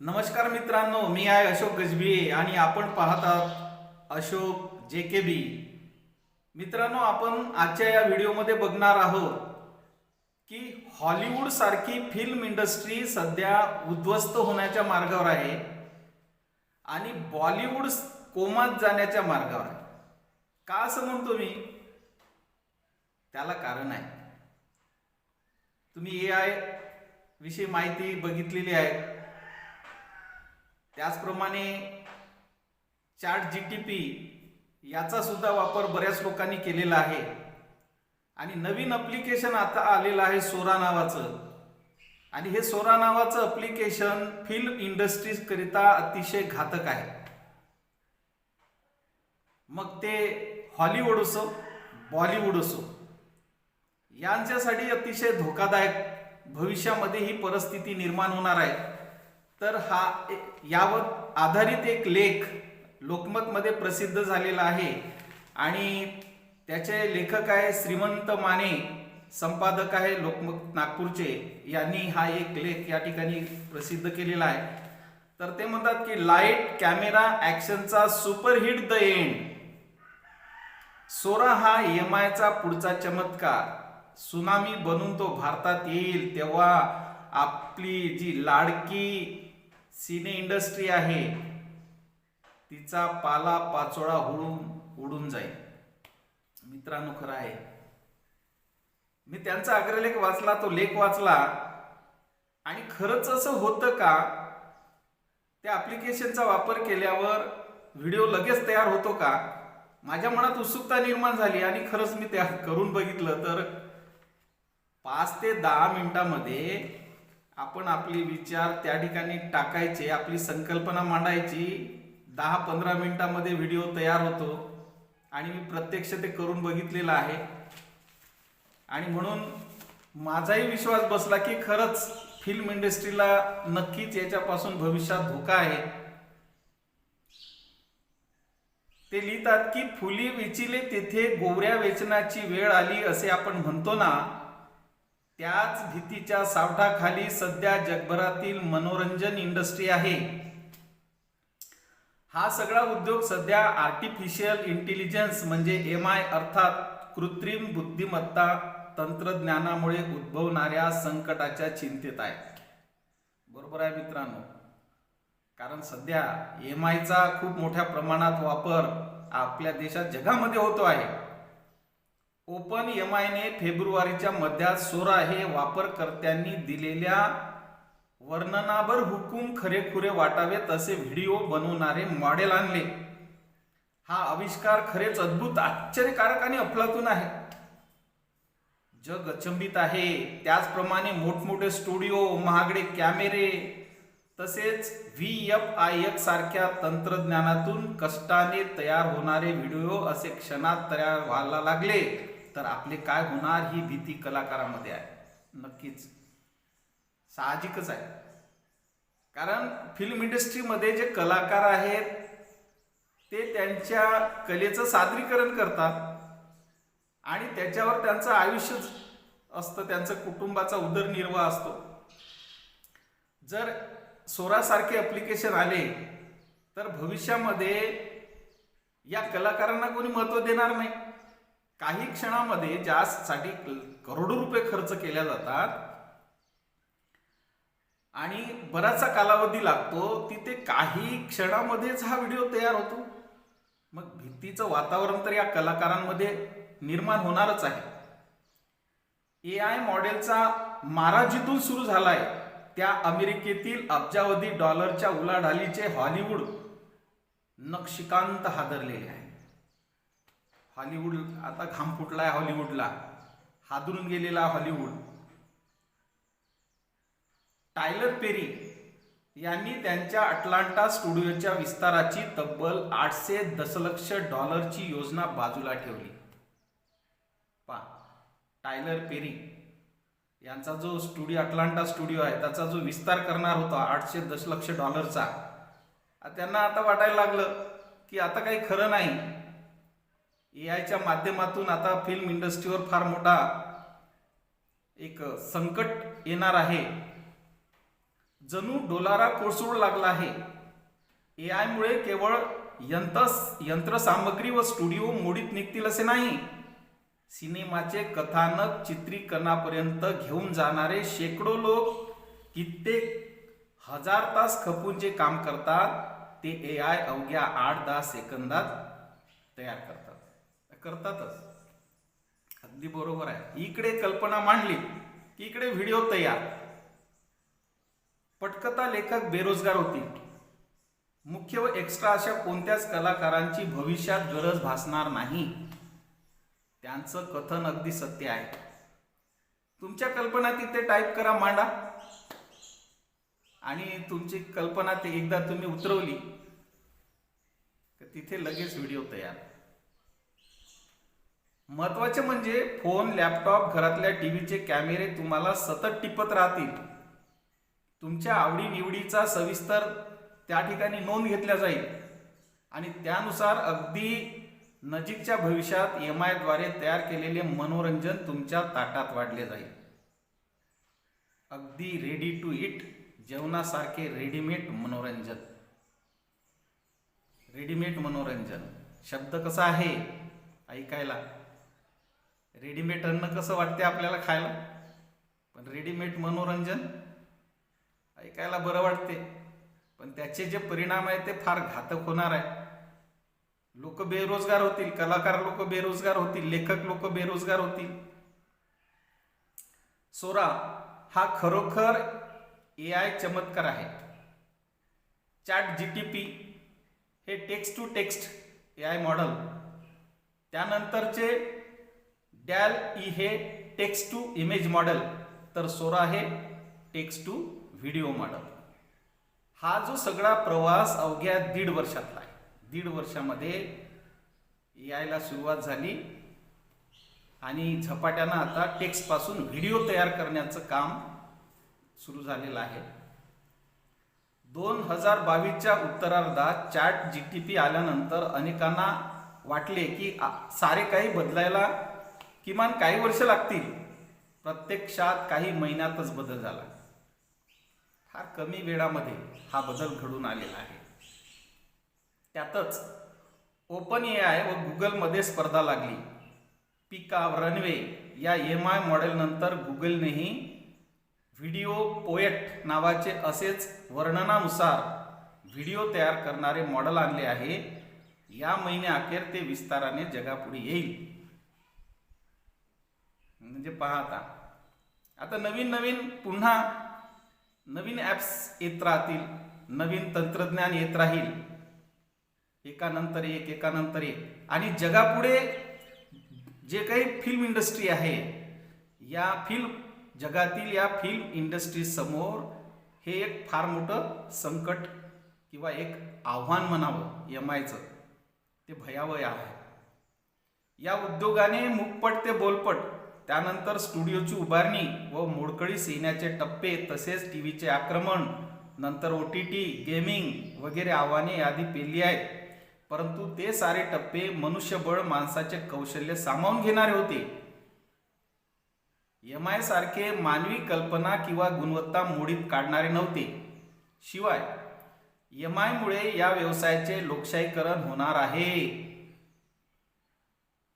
नमस्कार मित्रांनो मी आहे अशोक गजबी आणि आपण पाहत आहात अशोक जे के बी मित्रांनो आपण आजच्या या व्हिडिओमध्ये बघणार आहोत की हॉलिवूड सारखी फिल्म इंडस्ट्री सध्या उद्ध्वस्त होण्याच्या मार्गावर आहे आणि बॉलिवूड कोमात जाण्याच्या मार्गावर आहे. का असं म्हणतो मी त्याला कारण आहे. तुम्ही ए आय विषयी माहिती बघितलेली आहे. त्याचप्रमाणे चॅट जी टी पी याचा सुद्धा वापर बऱ्याच लोकांनी केलेला आहे. आणि नवीन अप्लिकेशन आता आलेलं आहे सोरा नावाचं. आणि हे सोरा नावाचं अप्लिकेशन फिल्म इंडस्ट्रीजकरिता अतिशय घातक आहे. मग ते हॉलिवूड असो बॉलिवूड असो यांच्यासाठी अतिशय धोकादायक भविष्यामध्ये ही परिस्थिती निर्माण होणार आहे. तर हा यावर आधारित एक लेख लोकमतमध्ये प्रसिद्ध झालेला आहे. आणि त्याचे लेखक आहे श्रीमंत माने संपादक आहे लोकमत नागपूरचे. यांनी हा एक लेख या ठिकाणी प्रसिद्ध केलेला आहे. तर ते म्हणतात की लाइट कॅमेरा ऍक्शनचा सुपरहिट द एंड. सोरा हा एम आयचा पुढचा चमत्कार. सुनामी बनून तो भारतात येईल तेव्हा आपली जी लाडकी सिने इंडस्ट्री आहे. तिचा पाला पाचोळा उडून उडून जाईल. मित्रांनो खरं आहे. मी त्यांचा अग्रलेख वाचला तो लेख वाचला. आणि खरंच असं होतं का त्या ॲप्लिकेशनचा वापर केल्यावर व्हिडिओ लगेच तयार होतो का? माझ्या मनात उत्सुकता निर्माण झाली आणि खरंच मी त्या करून बघितलं. तर पाच ते दहा मिनिटामध्ये आपण आपले विचार त्या ठिकाणी टाकायचे आपली संकल्पना मांडायची. दहा पंधरा मिनिटामध्ये व्हिडिओ तयार होतो आणि मी प्रत्यक्ष ते करून बघितलेलं आहे. आणि म्हणून माझाही विश्वास बसला की खरंच फिल्म इंडस्ट्रीला नक्कीच याच्यापासून भविष्यात धोका आहे. ते लिहितात की फुली विचिले तेथे गोवऱ्या वेचनाची वेळ आली असे आपण म्हणतो ना त्याच भीतीच्या सावटाखाली सध्या जगभरातील मनोरंजन इंडस्ट्री आहे. हा सगळा उद्योग सध्या आर्टिफिशियल इंटेलिजन्स म्हणजे एम आय अर्थात कृत्रिम बुद्धिमत्ता तंत्रज्ञानामुळे उद्भवणाऱ्या संकटाच्या चिंतेत आहे. बरोबर आहे मित्रांनो? कारण सध्या एम आयचा खूप मोठ्या प्रमाणात वापर आपल्या देशात जगामध्ये होतो आहे. ओपन एम आयने फेब्रुवारीच्या मध्यात सोरा हे वापरकर्त्यांनी दिलेल्या वर्णनाभर हुकूम खरेखुरे वाटावेत असे व्हिडिओ बनवणारे मॉडेल आणले. हा आविष्कार खरेच अद्भुत आश्चर्यकारक आणि अफलातून आहे. जग अचंबित आहे. त्याचप्रमाणे मोठमोठे स्टुडिओ महागडे कॅमेरे तसेच व्ही एफ आय एक्स सारख्या तंत्रज्ञानातून कष्टाने तयार होणारे व्हिडिओ असे क्षणात तयार व्हायला लागले. तर आपले काय होणार ही भीती कलाकारामध्ये आहे. नक्कीच. साहजिकच आहे. कारण फिल्म इंडस्ट्रीमध्ये जे कलाकार आहेत ते त्यांच्या कलेचं सादरीकरण करतात आणि त्याच्यावर त्यांचं आयुष्यच असतं त्यांचं कुटुंबाचा उदरनिर्वाह असतो. जर सोरासारखे ॲप्लिकेशन आले तर भविष्यामध्ये या कलाकारांना कोणी महत्त्व देणार नाही. काही क्षणामध्ये ज्यासाठी करोडो रुपये खर्च केल्या जातात आणि बराचसा कालावधी लागतो तिथे काही क्षणामध्येच हा व्हिडिओ तयार होतो. मग भीतीचं वातावरण तर या कलाकारांमध्ये निर्माण होणारच आहे. ए आय मॉडेलचा मारा जिथून सुरू झालाय त्या अमेरिकेतील अब्जावधी डॉलरच्या उलाढालीचे हॉलिवूड नक्षिकांत हादरलेले आहे. हॉलिवूड आता घाम फुटला आहे हॉलिवूडला. हादरून गेलेला हॉलिवूड. टायलर पेरी यांनी त्यांच्या अटलांटा स्टुडिओच्या विस्ताराची तब्बल आठशे दशलक्ष डॉलरची योजना बाजूला ठेवली. पा टायलर पेरी यांचा जो स्टुडिओ अटलांटा स्टुडिओ आहे त्याचा जो विस्तार करणार होता आठशे दशलक्ष डॉलरचा त्यांना आता वाटायला लागलं की आता काही खरं नाही. ए आयच्या माध्यमातून आता फिल्म इंडस्ट्रीवर फार मोठा एक संकट येणार आहे. जणू डोलारा कोसळू लागला आहे. ए आयमुळे केवळ यंत्र यंत्रसामग्री व स्टुडिओ मोडीत निघतील असे नाही. सिनेमाचे कथानक चित्रीकरणापर्यंत घेऊन जाणारे शेकडो लोक कित्येक हजार तास खपून जे काम करतात ते ए आय अवघ्या आठ दहा सेकंदात तयार करतात. करतातच. अगदी बरोबर आहे. इकडे कल्पना मांडली की इकडे व्हिडिओ तयार. पटकथा लेखक बेरोजगार होतील मुख्य व एक्स्ट्रा अशा कोणत्याच कलाकारांची भविष्यात गरज भासणार नाही. त्यांचं कथन अगदी सत्य आहे. तुमच्या कल्पना तिथे टाईप करा मांडा. आणि तुमची कल्पना ते एकदा तुम्ही उतरवली तर तिथे लगेच व्हिडिओ तयार. महत्त्वाचे म्हणजे फोन लॅपटॉप घरातल्या टीव्हीचे कॅमेरे तुम्हाला सतत टिपत राहतील. तुमच्या आवडीनिवडीचा सविस्तर त्या ठिकाणी नोंद घेतल्या जाईल. आणि त्यानुसार अगदी नजीकच्या भविष्यात एम आयद्वारे तयार केलेले मनोरंजन तुमच्या ताटात वाढले जाईल. अगदी रेडी टू इट जेवणासारखे रेडीमेड मनोरंजन. रेडीमेड मनोरंजन. शब्द कसा आहे? ऐकायला. रेडीमेड अन्न कसं वाटते आपल्याला खायला? पण रेडीमेड मनोरंजन ऐकायला बरं वाटते पण त्याचे जे परिणाम आहेत ते फार घातक होणार आहे. लोक बेरोजगार होतील कलाकार लोक बेरोजगार होतील लेखक लोक बेरोजगार होतील. सोरा हा खरोखर ए आय चमत्कार आहे. चॅट जी टी पी हे text to text A I model त्यानंतरचे डॅल ई हे टेक्स्ट टू इमेज मॉडेल तर सोरा हे टेक्स्ट टू व्हिडिओ मॉडेल. हा जो सगळा प्रवास अवघ्या दीड वर्षातला आहे. दीड वर्षामध्ये यायला सुरुवात झाली आणि झपाट्यानं आता टेक्स्टपासून व्हिडिओ तयार करण्याचं काम सुरू झालेलं आहे. दोन हजार बावीसच्या उत्तरार्धात चॅट जी टी पी आल्यानंतर अनेकांना वाटले की सारे काही बदलायला किमान काही वर्ष लागतील. प्रत्यक्षात काही महिन्यातच बदल झाला. फार कमी वेळामध्ये हा बदल घडून आलेला आहे. त्यातच ओपन ए आय व गुगलमध्ये स्पर्धा लागली. पिका रनवे या एम आय मॉडेलनंतर गुगलनेही व्हिडिओ पोएट नावाचे असेच वर्णनानुसार व्हिडिओ तयार करणारे मॉडेल आणले आहे. या महिन्याअखेर ते विस्ताराने जगापुढे येईल. म्हणजे पहा आता आता नवीन नवीन पुन्हा नवीन ॲप्स येत राहतील नवीन तंत्रज्ञान येत राहील. एकानंतर एक एकानंतर एक. आणि जगापुढे जे काही फिल्म इंडस्ट्री आहे या फिल्म जगातील या फिल्म इंडस्ट्री समोर हे एक फार मोठं संकट किंवा एक आव्हान म्हणावं एम आयचं ते भयावह आहे. या उद्योगाने मुकपट ते बोलपट त्यानंतर स्टुडिओची उभारणी व मोडकळी सैन्याचे टप्पे तसेच टी व्हीचे आक्रमण नंतर ओ टी टी गेमिंग वगैरे आव्हाने यादी पेली आहेत. परंतु ते सारे टप्पे मनुष्यबळ माणसाचे कौशल्य सामावून घेणारे होते. एम आय सारखे मानवी कल्पना किंवा गुणवत्ता मोडीत काढणारे नव्हते. शिवाय एम आयमुळे या व्यवसायाचे लोकशाहीकरण होणार आहे.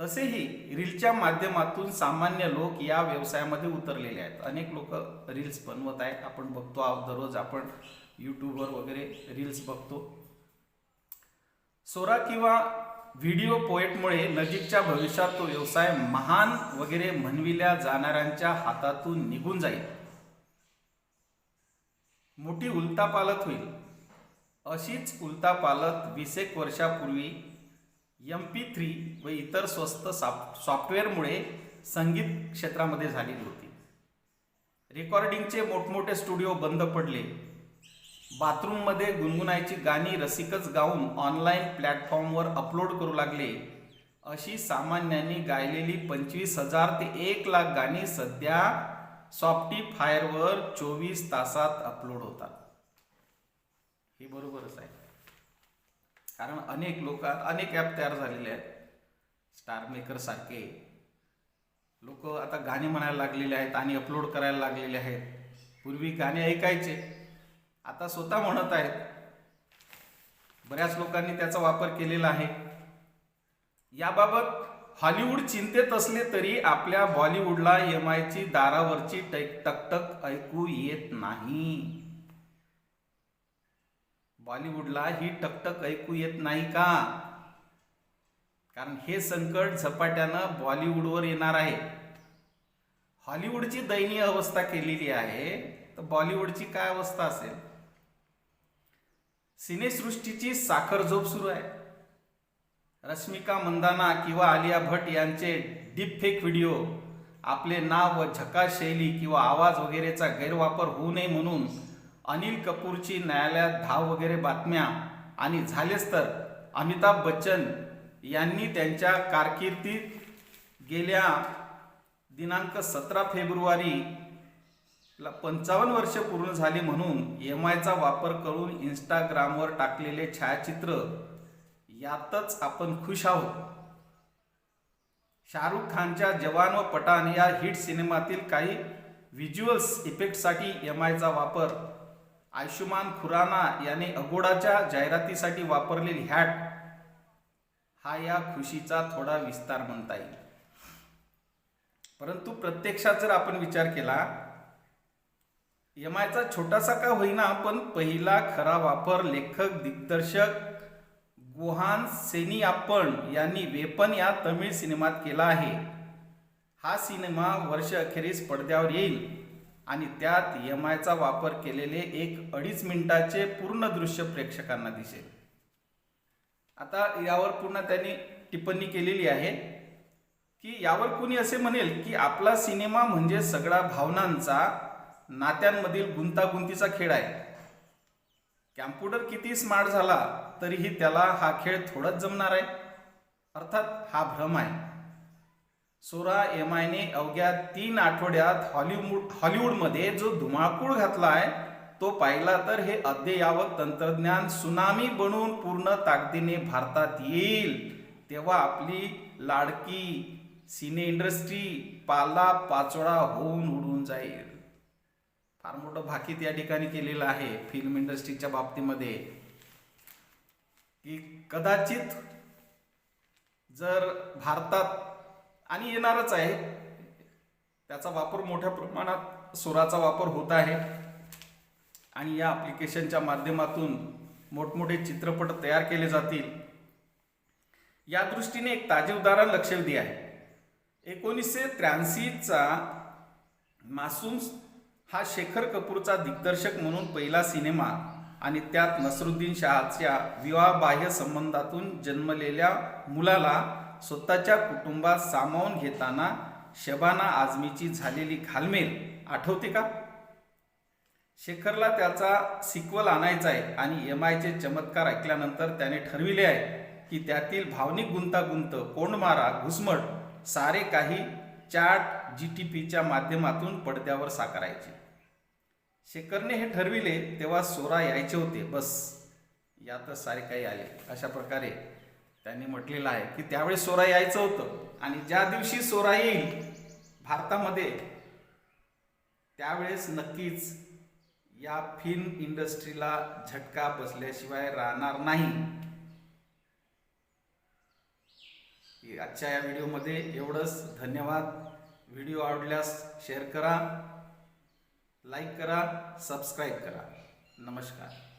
तसेही रीलच्या माध्यमातून सामान्य लोक या व्यवसायामध्ये उतरलेले आहेत. अनेक लोक रील्स बनवत आहेत. आपण बघतो आहोत दररोज आपण यूट्यूबवर वगैरे रील्स बघतो. सोरा किंवा व्हिडिओ पोएटमुळे नजीकच्या भविष्यात तो व्यवसाय महान वगैरे म्हणविल्या जाणाऱ्यांच्या हातातून निघून जाईल. मोठी उलतापालत होईल. अशीच उलतापालत वीस एक वर्षापूर्वी एम पी थ्री व इतर स्वस्त सॉफ्ट सॉफ्टवेअरमुळे संगीत क्षेत्रामध्ये झालेली होती. रेकॉर्डिंगचे मोठमोठे स्टुडिओ बंद पडले. बाथरूममध्ये गुणगुणायची गाणी रसिकच गाऊन ऑनलाईन प्लॅटफॉर्मवर अपलोड करू लागले. अशी सामान्यांनी गायलेली पंचवीस हजार ते एक लाख गाणी सध्या सॉफ्टीफायरवर चोवीस तासात अपलोड होतात. हे बरोबरच आहे. कारण अनेक लोक अनेक ॲप तयार झालेले आहेत. स्टार लोक आता गाणी म्हणायला लागलेले आहेत आणि अपलोड करायला लागलेले आहेत. पूर्वी गाणे ऐकायचे. आता स्वतः म्हणत आहेत. बऱ्याच लोकांनी त्याचा वापर केलेला आहे. याबाबत हॉलिवूड चिंतेत असले तरी आपल्या बॉलिवूडला एम आयची दारावरची टक टकटक ऐकू येत नाही. बॉलिवूडला ही टकटक ऐकू येत नाही का? कारण हे संकट झपाट्यानं बॉलिवूडवर येणार आहे. हॉलिवूडची दयनीय अवस्था केलेली आहे तर बॉलिवूडची काय अवस्था असेल? सिनेसृष्टीची साखर झोप सुरू आहे. रश्मिका मंदाना किंवा आलिया भट यांचे डीपफेक व्हिडिओ आपले नाव व झका शैली किंवा आवाज वगैरेचा गैरवापर होऊ नये म्हणून अनिल कपूरची न्यायालयात धाव वगैरे बातम्या आणि झालेच तर अमिताभ बच्चन यांनी त्यांच्या कारकिर्दीत गेल्या दिनांक सतरा फेब्रुवारी ला पंचावन्न वर्ष पूर्ण झाली म्हणून एम आयचा वापर करून इंस्टाग्रामवर टाकलेले छायाचित्र यातच आपण खुश आहोत. शाहरुख खानच्या जवान व पठाण या हिट सिनेमातील काही व्हिज्युअल्स इफेक्टसाठी एम आयचा वापर आयुष्यमान खुराना याने अगोडाच्या जाहिरातीसाठी वापरलेली हॅट हा या खुशीचा थोडा विस्तार म्हणता येईल. परंतु प्रत्यक्षात जर आपण विचार केला यमायचा आयचा छोटासा का होईना पण पहिला खरा वापर लेखक दिग्दर्शक गुहान सेनी आपण यांनी वेपन या तमिळ सिनेमात केला आहे. हा सिनेमा वर्ष अखेरीस पडद्यावर येईल. आणि त्यात एम आयचा वापर केलेले एक अडीच मिनिटाचे पूर्ण दृश्य प्रेक्षकांना दिसेल. आता यावर पुन्हा त्यांनी टिप्पणी केलेली आहे की यावर कुणी असे म्हणेल की आपला सिनेमा म्हणजे सगळा भावनांचा नात्यांमधील गुंतागुंतीचा खेळ आहे. कॅम्प्युटर किती स्मार्ट झाला तरीही त्याला हा खेळ थोडाच जमणार आहे. अर्थात हा भ्रम आहे. सोरा एम आयने अवघ्या तीन आठवड्यात हॉलिवूड हॉलिवूडमध्ये जो धुमाकूळ घातला आहे तो पाहिला तर हे अद्ययावत तंत्रज्ञान सुनामी बनून पूर्ण ताकदीने भारतात येईल. तेव्हा आपली लाडकी सिने इंडस्ट्री पाला पाचोळा होऊन उडून जाईल. फार मोठं भाकीत या ठिकाणी केलेलं आहे फिल्म इंडस्ट्रीच्या बाबतीमध्ये. की कदाचित जर भारतात आणि येणारच आहे. त्याचा वापर मोठ्या प्रमाणात सुराचा वापर होत आहे. आणि या ॲप्लिकेशनच्या माध्यमातून मोठमोठे चित्रपट तयार केले जातील. या दृष्टीने एक ताजे उदाहरण लक्षवेधी आहे. एकोणीसशे त्र्याऐंशीचा मासूम हा शेखर कपूरचा दिग्दर्शक म्हणून पहिला सिनेमा आणि त्यात नसरुद्दीन शहाच्या विवाहबाह्य संबंधातून जन्मलेल्या मुलाला स्वतःच्या कुटुंबात सामावून घेताना शबाना आझमीची झालेली घालमेल आठवते का? शेखरला त्याचा सिक्वल आणायचा आहे आणि एम आयचे चमत्कार ऐकल्यानंतर त्याने ठरविले आहे की त्यातील भावनिक गुंतागुंत कोंडमारा घुसमट सारे काही चॅट जी टी पीच्या माध्यमातून पडद्यावर साकारायचे. शेखरने हे ठरविले तेव्हा सोरा यायचे होते. बस यातच सारे काही आले. अशा प्रकारे त्यांनी म्हटलेलं आहे की त्यावेळेस सोरा यायचं होतं. आणि ज्या दिवशी सोरा येईल भारतामध्ये त्यावेळेस नक्कीच या फिल्म इंडस्ट्रीला झटका बसल्याशिवाय राहणार नाही. आजच्या या व्हिडिओमध्ये एवढंच. धन्यवाद. व्हिडिओ आवडल्यास शेअर करा लाईक करा सबस्क्राईब करा. नमस्कार.